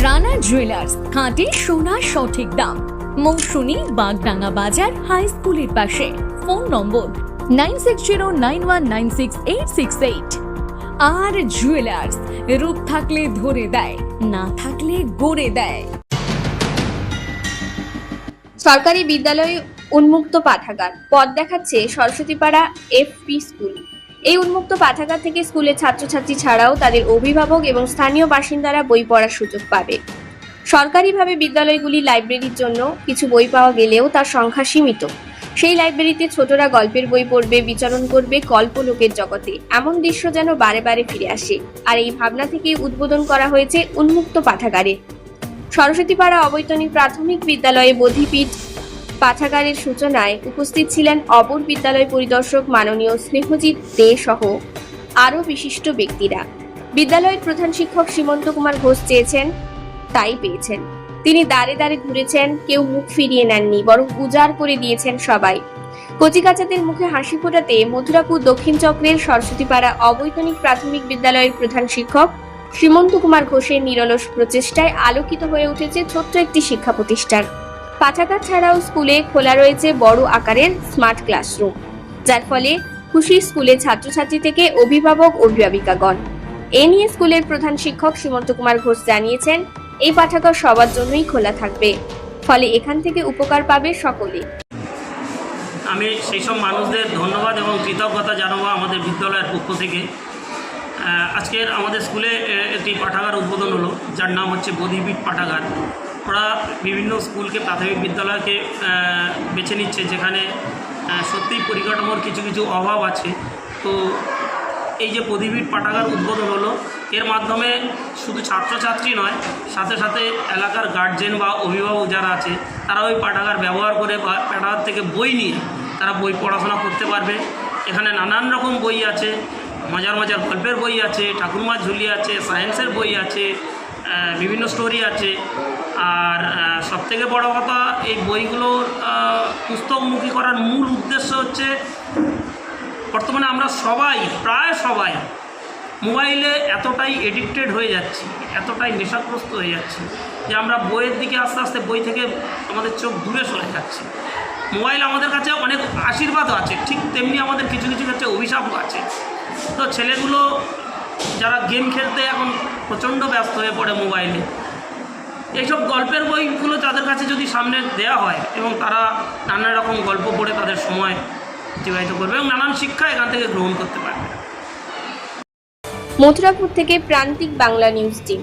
Rana jewellers খাঁটি সোনা সঠিক দাম। মৌসুমী বাগডাঙ্গা বাজার হাই স্কুলের পাশে। Phone number nine six zero nine one nine six eight six eight আর জুয়েলার্স রূপ থাকলে ধরে দেয়, না থাকলে গড়ে দেয়। সরকারি বিদ্যালয়ে উন্মুক্ত পাঠাগার, পথ দেখাচ্ছে সরস্বতীপাড়া এফপি স্কুল এই উন্মুক্ত পাঠাগার থেকে স্কুলের ছাত্রছাত্রী ছাড়াও তাদের অভিভাবক এবং স্থানীয় বাসিন্দারা বই পড়ার সুযোগ পাবে। সরকারিভাবে বিদ্যালয়গুলি লাইব্রেরির জন্য কিছু বই পাওয়া গেলেও তার সংখ্যা সীমিত। সেই লাইব্রেরিতে ছোটরা গল্পের বই পড়বে, বিচরণ করবে কল্পলোকের জগতে। এমন দৃশ্য যেন বারে বারে ফিরে আসে। আর এই ভাবনা থেকেই উদ্বোধন করা হয়েছে উন্মুক্ত পাঠাগারে। সরস্বতীপাড়া অবৈতনিক প্রাথমিক বিদ্যালয়ে বোধিপীঠ পাঠাগারের সূচনায় উপস্থিত ছিলেন অপর বিদ্যালয় পরিদর্শক মাননীয় স্নেহজিৎ দে সহ আরও বিশিষ্ট ব্যক্তিরা। বিদ্যালয়ের প্রধান শিক্ষক সীমন্ত কুমার ঘোষ চেয়েছেন, তাই পেয়েছেন। তিনি দাঁড়ে দাঁড়ে ঘুরেছেন, কেউ মুখ ফিরিয়ে নেননি, বরং উজাড় করে দিয়েছেন সবাই। কচিকাচাদের মুখে হাসি ফোটাতে মথুরাপুর দক্ষিণ চক্রের সরস্বতীপাড়া অবৈতনিক প্রাথমিক বিদ্যালয়ের প্রধান শিক্ষক শ্রীমন্ত কুমার ঘোষের নিরলস প্রচেষ্টায় আলোকিত হয়ে উঠেছে ছোট্ট একটি শিক্ষা প্রতিষ্ঠান। পাঠাগার ছাড়াও স্কুলে খোলা রয়েছে বড় আকারের স্মার্ট ক্লাসরুম, যার ফলে খুশি স্কুলে ছাত্রছাত্রী থেকে অভিভাবক অভিভাবিকাগণ। এ নিয়ে স্কুলের প্রধান শিক্ষক সীমন্ত কুমার ঘোষ জানিয়েছেন, এই পাঠাগার সবার জন্যই খোলা থাকবে, ফলে এখান থেকে উপকার পাবে সকলে। আমি সেই সব মানুষদের ধন্যবাদ এবং কৃতজ্ঞতা জানাব আমাদের বিদ্যালয়ের পক্ষ থেকে। আজকের আমাদের স্কুলে একটি পাঠাগার উদ্বোধন হলো, যার নাম হচ্ছে বোধিপীঠ পাঠাগার। ওরা বিভিন্ন স্কুলকে, প্রাথমিক বিদ্যালয়কে বেছে নিচ্ছে, যেখানে সত্যিই পরিকাঠামোর কিছু কিছু অভাব আছে। তো এই যে প্রদীপীঠ পাঠাগার উদ্বোধন হলো, এর মাধ্যমে শুধু ছাত্রছাত্রী নয়, সাথে সাথে এলাকার গার্জেন বা অভিভাবক যারা আছে, তারা ওই পাঠাগার ব্যবহার করে বা পাঠাগার থেকে বই নিয়ে তারা বই পড়াশোনা করতে পারবে। এখানে নানান রকম বই আছে, মজার মজার গল্পের বই আছে, ঠাকুরমার ঝুলি আছে সায়েন্সের বই আছে বিভিন্ন স্টোরি আছে। আর সবথেকে বড় কথা এই বইগুলোর পুস্তকমুখী করার মূল উদ্দেশ্য হচ্ছে বর্তমানে আমরা সবাই, প্রায় সবাই মোবাইলে এতটাই এডিক্টেড হয়ে যাচ্ছি, এতটাই নেশাগ্রস্ত হয়ে যাচ্ছি যে আমরা বইয়ের দিকে আস্তে আস্তে, বই থেকে আমাদের চোখ দূরে সরে যাচ্ছে। মোবাইল আমাদের কাছে অনেক আশীর্বাদও আছে, ঠিক তেমনি আমাদের কিছু কিছু ক্ষেত্রে অভিশাপও আছে। তো ছেলেগুলো যারা গেম খেলতে এখন প্রচণ্ড ব্যস্ত হয়ে পড়ে মোবাইলে এইসব গল্পের বইগুলো তাদের কাছে যদি সামনে দেয়া হয় এবং তারা নানা রকম গল্প পড়ে তাদের সময় অতিবাহিত করবে এবং নানান শিক্ষা এখান থেকে গ্রহণ করতে পারবে। মথুরাপুর থেকে প্রান্তিক বাংলা নিউজ টিম।